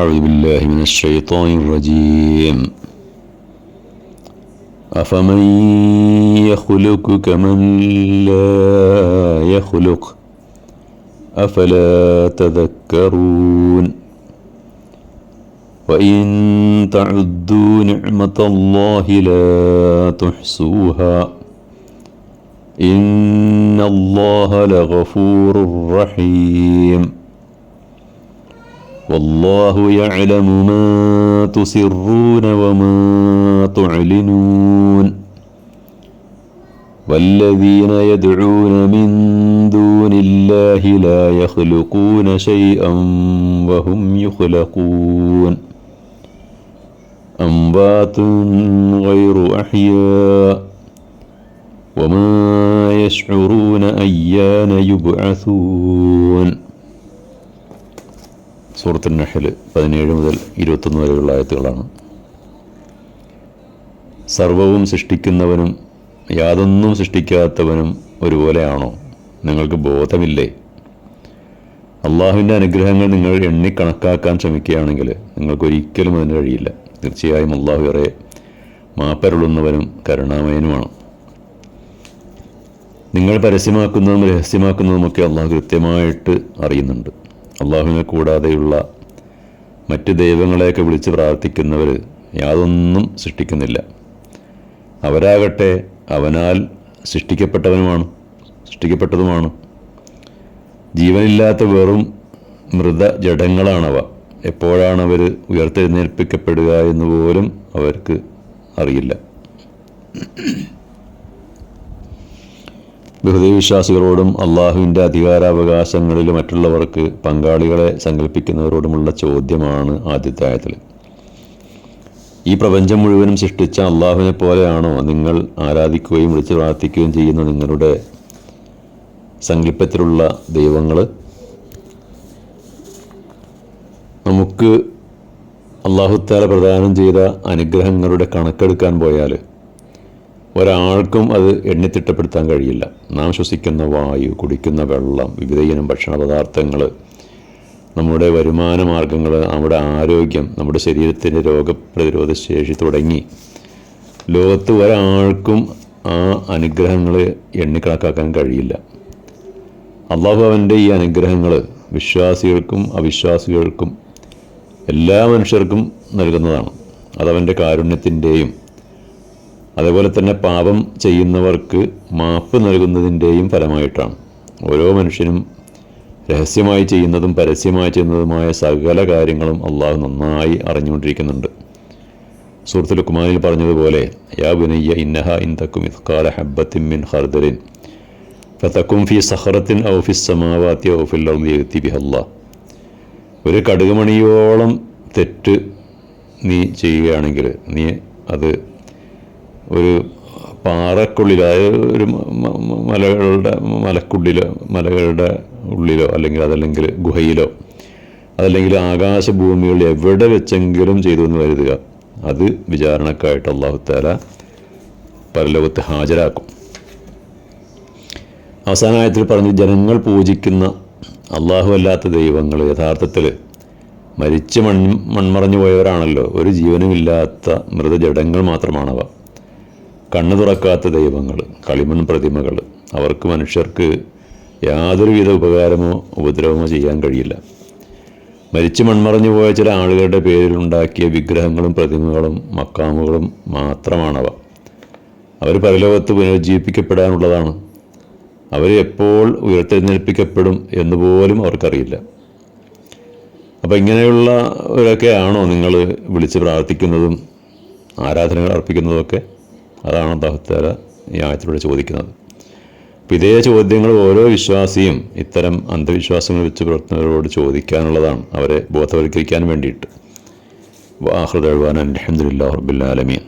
أعوذ بالله من الشيطان الرجيم. أفمن يخلق كمن لا يخلق؟ أفلا تذكرون؟ وإن تعدوا نعمة الله لا تحصوها. إن الله لغفور رحيم. والله يعلم ما تسرون وما تعلنون. والذين يدعون من دون الله لا يخلقون شيئا وهم يخلقون. أنبات غير أحياء وما يشعرون أيان يبعثون. സൂറത്തുൽ നഹൽ പതിനേഴ് മുതൽ ഇരുപത്തൊന്ന് വരെയുള്ള ആയത്തുകളാണ്. സർവവും സൃഷ്ടിക്കുന്നവനും യാതൊന്നും സൃഷ്ടിക്കാത്തവനും ഒരുപോലെയാണോ? നിങ്ങൾക്ക് ബോധമില്ലേ? അള്ളാഹുവിന്റെ അനുഗ്രഹങ്ങൾ നിങ്ങൾ എണ്ണി കണക്കാക്കാൻ ശ്രമിക്കുകയാണെങ്കിൽ നിങ്ങൾക്കൊരിക്കലും അതിന് കഴിയില്ല. തീർച്ചയായും അള്ളാഹു ഏറെ മാപ്പരുളുന്നവനും കരുണാമയനുമാണ്. നിങ്ങൾ പരസ്യമാക്കുന്നതും രഹസ്യമാക്കുന്നതുമൊക്കെ അള്ളാഹു കൃത്യമായിട്ട് അറിയുന്നുണ്ട്. അള്ളാഹുവിനെ കൂടാതെയുള്ള മറ്റ് ദൈവങ്ങളെയൊക്കെ വിളിച്ച് പ്രാർത്ഥിക്കുന്നവർ യാതൊന്നും സൃഷ്ടിക്കുന്നില്ല. അവരാകട്ടെ അവനാൽ സൃഷ്ടിക്കപ്പെട്ടവനുമാണ് സൃഷ്ടിക്കപ്പെട്ടതുമാണ്. ജീവനില്ലാത്ത വെറും മൃത ജഡങ്ങളാണവ. എപ്പോഴാണ് അവർ ഉയർത്തെഴുന്നേൽപ്പിക്കപ്പെടുക എന്ന് പോലും അവർക്ക് അറിയില്ല. ബഹുദൈവവിശ്വാസികളോടും അള്ളാഹുവിന്റെ അധികാരാവകാശങ്ങളിൽ മറ്റുള്ളവർക്ക് പങ്കാളികളെ സങ്കല്പിക്കുന്നവരോടുമുള്ള ചോദ്യമാണ് ആദ്യത്തെ ആയത്തിൽ. ഈ പ്രപഞ്ചം മുഴുവനും സൃഷ്ടിച്ച അള്ളാഹുവിനെ പോലെയാണോ നിങ്ങൾ ആരാധിക്കുകയും വിളിച്ചു പ്രാർത്ഥിക്കുകയും ചെയ്യുന്ന നിങ്ങളുടെ സങ്കല്പത്തിലുള്ള ദൈവങ്ങൾ? നമുക്ക് അള്ളാഹുത്താല പ്രദാനം ചെയ്ത അനുഗ്രഹങ്ങളുടെ കണക്കെടുക്കാൻ പോയാൽ ഒരാൾക്കും അത് എണ്ണിത്തിട്ടപ്പെടുത്താൻ കഴിയില്ല. നാം ശ്വസിക്കുന്ന വായു കുടിക്കുന്ന വെള്ളം വിവിധയിനം ഭക്ഷണ പദാർത്ഥങ്ങൾ നമ്മുടെ വരുമാന മാർഗങ്ങൾ നമ്മുടെ ആരോഗ്യം നമ്മുടെ ശരീരത്തിന്റെ രോഗപ്രതിരോധ ശേഷി തുടങ്ങി ലോകത്ത് ഒരാൾക്കും ആ അനുഗ്രഹങ്ങൾ എണ്ണിക്കണക്കാക്കാൻ കഴിയില്ല. അള്ളാഹു അവന്റെ ഈ അനുഗ്രഹങ്ങൾ വിശ്വാസികൾക്കും അവിശ്വാസികൾക്കും എല്ലാ മനുഷ്യർക്കും നൽകുന്നതാണ്. അതവന്റെ കാരുണ്യത്തിന്റെയും അതേപോലെ തന്നെ പാപം ചെയ്യുന്നവർക്ക് മാപ്പ് നൽകുന്നതിന്റെയും ഫലമായിട്ടാണ്. ഓരോ മനുഷ്യനും രഹസ്യമായി ചെയ്യുന്നതും പരസ്യമായി ചെയ്യുന്നതുമായ സകല കാര്യങ്ങളും അള്ളാഹു നന്നായി അറിഞ്ഞുകൊണ്ടിരിക്കുന്നുണ്ട്. സുഹൃത്തു ലുക്മാനിൽ പറഞ്ഞതുപോലെ യാ ബുനയ്യ ഇന്നഹ ഇൻ തക്കും ഇസ്കാല ഹബ്ബത്തിൻ മിൻ ഹർദലിൻ ഫതക്കും ഫി സഹറത്തിൻ ഔ സമാവാത്തി ഔ ഫിൽ യഗ്തി ബിഹല്ലാ ഒരു കടുകുമണിയോളം തെറ്റ് നീ ചെയ്യുകയാണെങ്കിൽ നീ അത് ഒരു പാറക്കുള്ളിൽ അതായത് ഒരു മലകളുടെ മലക്കുള്ളിലോ മലകളുടെ ഉള്ളിലോ അല്ലെങ്കിൽ അതല്ലെങ്കിൽ ഗുഹയിലോ അതല്ലെങ്കിൽ ആകാശഭൂമികളിൽ എവിടെ വെച്ചെങ്കിലും ചെയ്തു എന്ന് കരുതുക. അത് വിചാരണക്കായിട്ട് അള്ളാഹുത്താല പരലോകത്ത് ഹാജരാക്കും. അവസാനായത്തിൽ പറഞ്ഞു ജനങ്ങൾ പൂജിക്കുന്ന അള്ളാഹു അല്ലാത്ത ദൈവങ്ങൾ യഥാർത്ഥത്തിൽ മരിച്ച് മൺ മൺമറഞ്ഞു പോയവരാണല്ലോ. ഒരു ജീവനുമില്ലാത്ത മൃതജഡങ്ങൾ മാത്രമാണവ. കണ്ണു തുറക്കാത്ത ദൈവങ്ങൾ കളിമൺ പ്രതിമകൾ. അവർക്ക് മനുഷ്യർക്ക് യാതൊരുവിധ ഉപകാരമോ ഉപദ്രവമോ ചെയ്യാൻ കഴിയില്ല. മരിച്ചു മൺമറഞ്ഞു പോയ ചില ആളുകളുടെ പേരിലുണ്ടാക്കിയ വിഗ്രഹങ്ങളും പ്രതിമകളും മക്കാമുകളും മാത്രമാണവ. അവർ പരലോകത്ത് പുനരുജ്ജീവിപ്പിക്കപ്പെടാനുള്ളതാണ്. അവർ എപ്പോൾ ഉയർത്തെഴുന്നേൽപ്പിക്കപ്പെടും എന്ന് പോലും അവർക്കറിയില്ല. അപ്പോൾ ഇങ്ങനെയുള്ളവരൊക്കെയാണോ നിങ്ങൾ വിളിച്ച് പ്രാർത്ഥിക്കുന്നതും ആരാധനകൾ അർപ്പിക്കുന്നതൊക്കെ അതാണ് അള്ളാഹുത്താല ഈ ആയത്തിലൂടെ ചോദിക്കുന്നത്. അപ്പം ഇതേ ചോദ്യങ്ങൾ ഓരോ വിശ്വാസിയും ഇത്തരം അന്ധവിശ്വാസങ്ങൾ വെച്ച് പുലർത്തുന്നവരോട് ചോദിക്കാനുള്ളതാണ് അവരെ ബോധവൽക്കരിക്കാൻ വേണ്ടിയിട്ട്. വാഹൃദാൻ അലഹമുല്ലാ റബ്ബുല്ലാലമീൻ